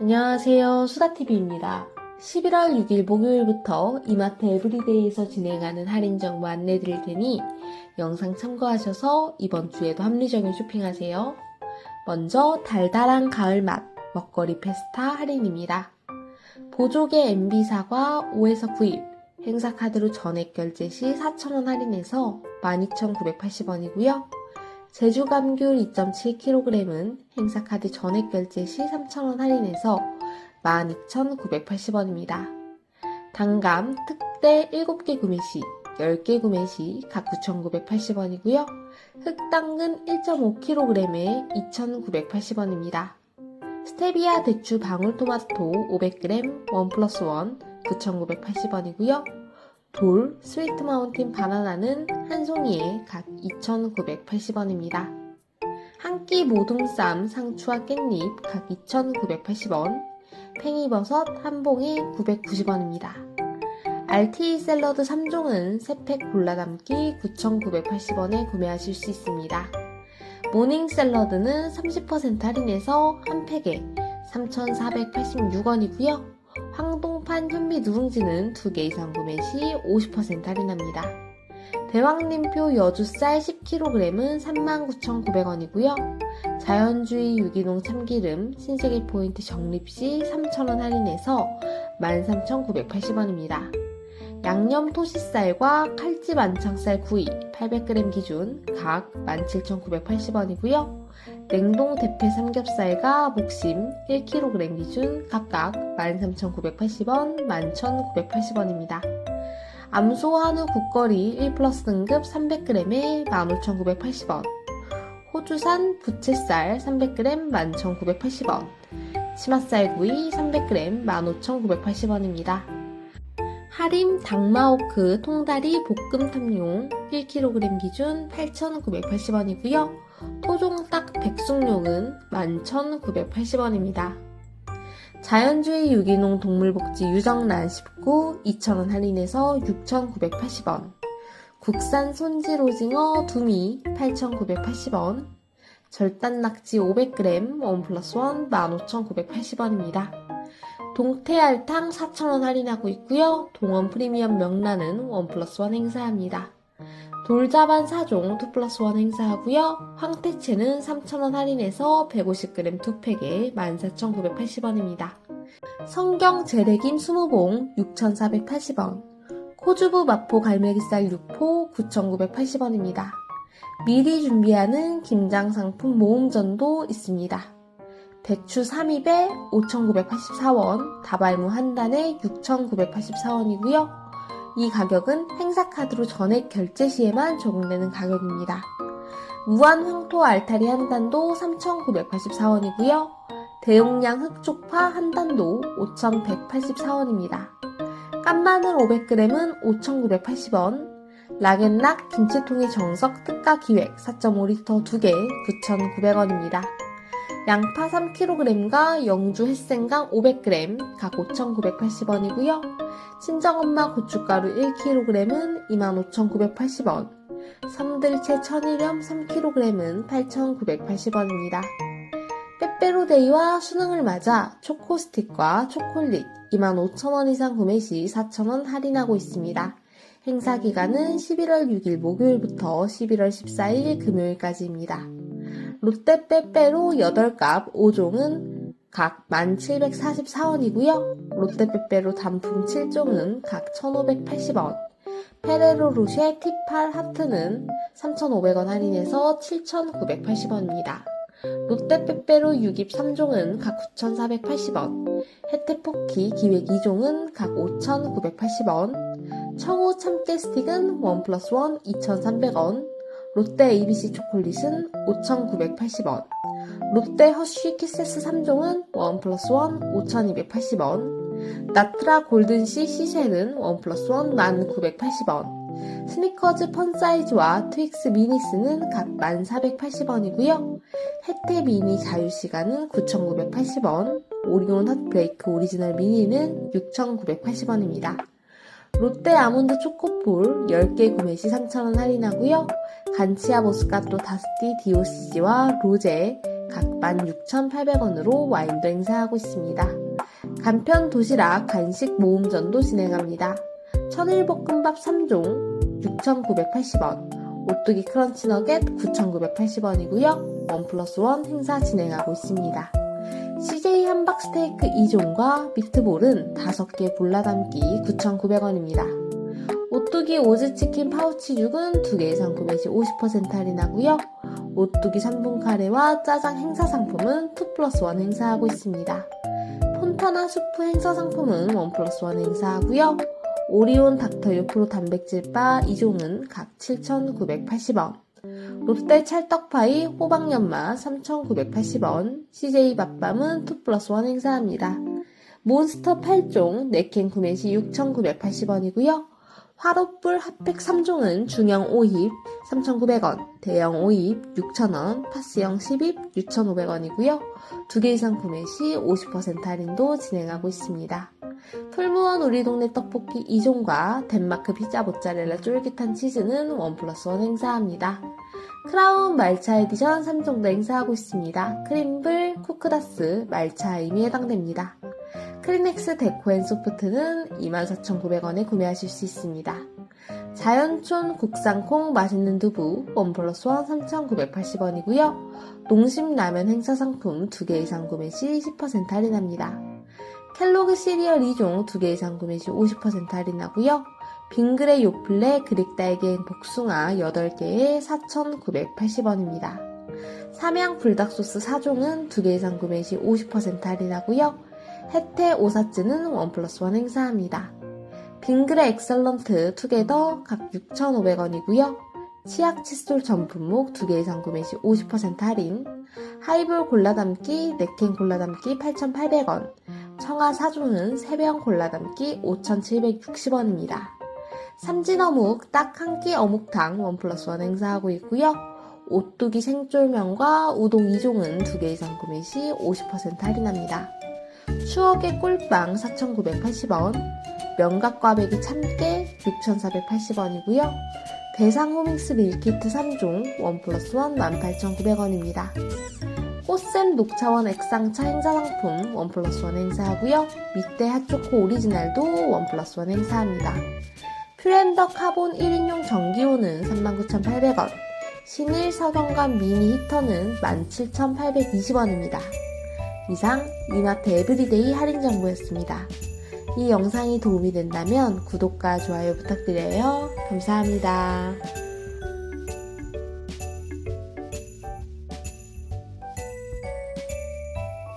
안녕하세요. 수다TV입니다. 11월 6일 목요일부터 이마트 에브리데이에서 진행하는 할인 정보 안내 드릴 테니 영상 참고하셔서 이번 주에도 합리적인 쇼핑하세요. 먼저 달달한 가을 맛 먹거리 페스타 할인입니다. 보조개 MB 사과 5에서 9입 행사 카드로 전액 결제 시 4,000원 할인해서 12,980원이고요. 제주 감귤 2.7kg은 행사 카드 전액 결제 시 3,000원 할인해서 12,980원입니다. 단감 특대 7개 구매 시 10개 구매 시 각 9,980원이고요. 흑당근 1.5kg에 2,980원입니다. 스테비아 대추 방울토마토 500g 1 플러스 1 9,980원이고요. 돌, 스위트 마운틴 바나나는 한 송이에 각 2,980원입니다. 한 끼 모둠쌈 상추와 깻잎 각 2,980원, 팽이버섯 한 봉에 990원입니다. RT 샐러드 3종은 3팩 골라 담기 9,980원에 구매하실 수 있습니다. 모닝 샐러드는 30% 할인해서 한 팩에 3,486원이고요. 황동 판 현미 누룽지는 2개 이상 구매 시 50% 할인합니다. 대왕림표 여주쌀 10kg은 39,900원이고요. 자연주의 유기농 참기름 신세계 포인트 적립 시 3,000원 할인해서 13,980원입니다. 양념 토시쌀과 칼집 안창살 구이 800g 기준 각 17,980원이고요. 냉동 대패 삼겹살과 목심 1kg 기준 각각 13,980원, 11,980원입니다. 암소 한우 국거리 1 플러스 등급 300g에 15,980원, 호주산 부채살 300g 11,980원, 치맛살 구이 300g 15,980원입니다. 할인 닭마오크 통다리 볶음탕용 1kg 기준 8,980원이고요. 토종닭 백숙용은 11,980원입니다. 자연주의 유기농 동물복지 유정란 19 2,000원 할인해서 6,980원. 국산 손질 오징어 두미 8,980원. 절단 낙지 500g 원 플러스 원 15,980원입니다. 동태알탕 4,000원 할인하고 있고요. 동원 프리미엄 명란은 원 플러스 원 행사합니다. 돌자반 4종 2 플러스 1 행사하고요. 황태채는 3,000원 할인해서 150g 2팩에 14,980원입니다. 성경 재래김 20봉 6,480원. 코주부 마포 갈매기살 6포 9,980원입니다. 미리 준비하는 김장 상품 모음전도 있습니다. 배추 3입에 5,984원, 다발무 한 단에 6,984원이고요. 이 가격은 행사카드로 전액 결제 시에만 적용되는 가격입니다. 무한 황토 알타리 한 단도 3,984원이고요. 대용량 흑쪽파 한 단도 5,184원입니다. 깐마늘 500g은 5,980원, 락앤락 김치통의 정석 특가 기획 4.5리터 2개 9,900원입니다. 양파 3kg과 영주 햇생강 500g 각 5,980원이고요. 친정엄마 고춧가루 1kg은 25,980원, 섬들채 천일염 3kg은 8,980원입니다. 빼빼로데이와 수능을 맞아 초코스틱과 초콜릿 25,000원 이상 구매 시 4,000원 할인하고 있습니다. 행사 기간은 11월 6일 목요일부터 11월 14일 금요일까지입니다. 롯데 빼빼로 8갑 5종은 각 1744원이고요. 롯데 빼빼로 단품 7종은 각 1580원. 페레로 로쉐 티팔 하트는 3,500원 할인해서 7,980원입니다. 롯데 빼빼로 6입 3종은 각 9,480원. 혜태 포키 기획 2종은 각 5,980원. 청우 참깨 스틱은 1 플러스 1 2,300원. 롯데 ABC 초콜릿은 5,980원. 롯데 허쉬 키세스 3종은 1 플러스 1 5,280원. 나트라 골든씨 시쉘은 1 플러스 1 1,980원. 스니커즈 펀 사이즈와 트윅스 미니스는 각 1,480원이고요. 혜태 미니 자유시간은 9,980원. 오리온 핫브레이크 오리지널 미니는 6,980원입니다. 롯데 아몬드 초코볼 10개 구매 시 3,000원 할인하고요. 간치아 모스카토 다스티 디오시지와 로제 각 16,800원으로 와인도 행사하고 있습니다. 간편 도시락 간식 모음전도 진행합니다. 천일볶음밥 3종 6,980원, 오뚜기 크런치 너겟 9,980원이고요. 원 플러스 원 행사 진행하고 있습니다. CJ 함박 스테이크 2종과 미트볼은 5개 볼라담기 9,900원입니다. 오뚜기 오즈치킨 파우치 죽은 2개 이상 구매 시 50% 할인하고요. 오뚜기 3분 카레와 짜장 행사 상품은 2 플러스 1 행사하고 있습니다. 폰타나 수프 행사 상품은 1 플러스 1 행사하고요. 오리온 닥터 요프로 단백질 바 2종은 각 7,980원. 롯데 찰떡파이 호박연마 3,980원. CJ 밥밤은 2 플러스 1 행사합니다. 몬스터 8종 4캔 구매 시 6,980원이고요. 화롯불 핫팩 3종은 중형 5입 3,900원, 대형 5입 6,000원, 파스형 10입 6,500원이고요. 2개 이상 구매 시 50% 할인도 진행하고 있습니다. 풀무원 우리 동네 떡볶이 2종과 덴마크 피자 모짜렐라 쫄깃한 치즈는 원 플러스 원 행사합니다. 크라운 말차 에디션 3종도 행사하고 있습니다. 크림블, 쿠크다스, 말차 임이 해당됩니다. 크리넥스 데코앤 소프트는 24,900원에 구매하실 수 있습니다. 자연촌 국산콩 맛있는 두부 원 플러스 원 3,980원이고요. 농심라면 행사 상품 2개 이상 구매 시 10% 할인합니다. 켈로그 시리얼 2종 2개 이상 구매 시 50% 할인하고요. 빙그레 요플레 그릭 딸기엔 복숭아 8개에 4,980원입니다. 삼양 불닭소스 4종은 2개 이상 구매 시 50% 할인하고요. 혜태 오사츠는 원 플러스 원 행사합니다. 빙그레 엑설런트 투게더 각 6,500원이고요. 치약 칫솔 전 품목 2개 이상 구매 시 50% 할인. 하이볼 골라 담기 4캔 골라 담기 8,800원. 청아 4종은 3병 골라 담기 5,760원입니다. 삼진어묵 딱 한 끼 어묵탕 원 플러스 원 행사하고 있고요. 오뚜기 생쫄면과 우동 2종은 2개 이상 구매 시 50% 할인합니다. 추억의 꿀빵 4,980원, 명각과배기 참깨 6,480원이고요. 대상 호밍스 밀키트 3종 원 플러스 원 18,900원입니다. 꽃샘 녹차원 액상차 행사 상품 원 플러스 원 행사하고요. 밑대 핫초코 오리지널도 원 플러스 원 행사합니다. 퓨렌더 카본 1인용 전기호는 39,800원, 신일 서경관 미니 히터는 17,820원입니다. 이상 이마트 에브리데이 할인 정보였습니다. 이 영상이 도움이 된다면 구독과 좋아요 부탁드려요. 감사합니다.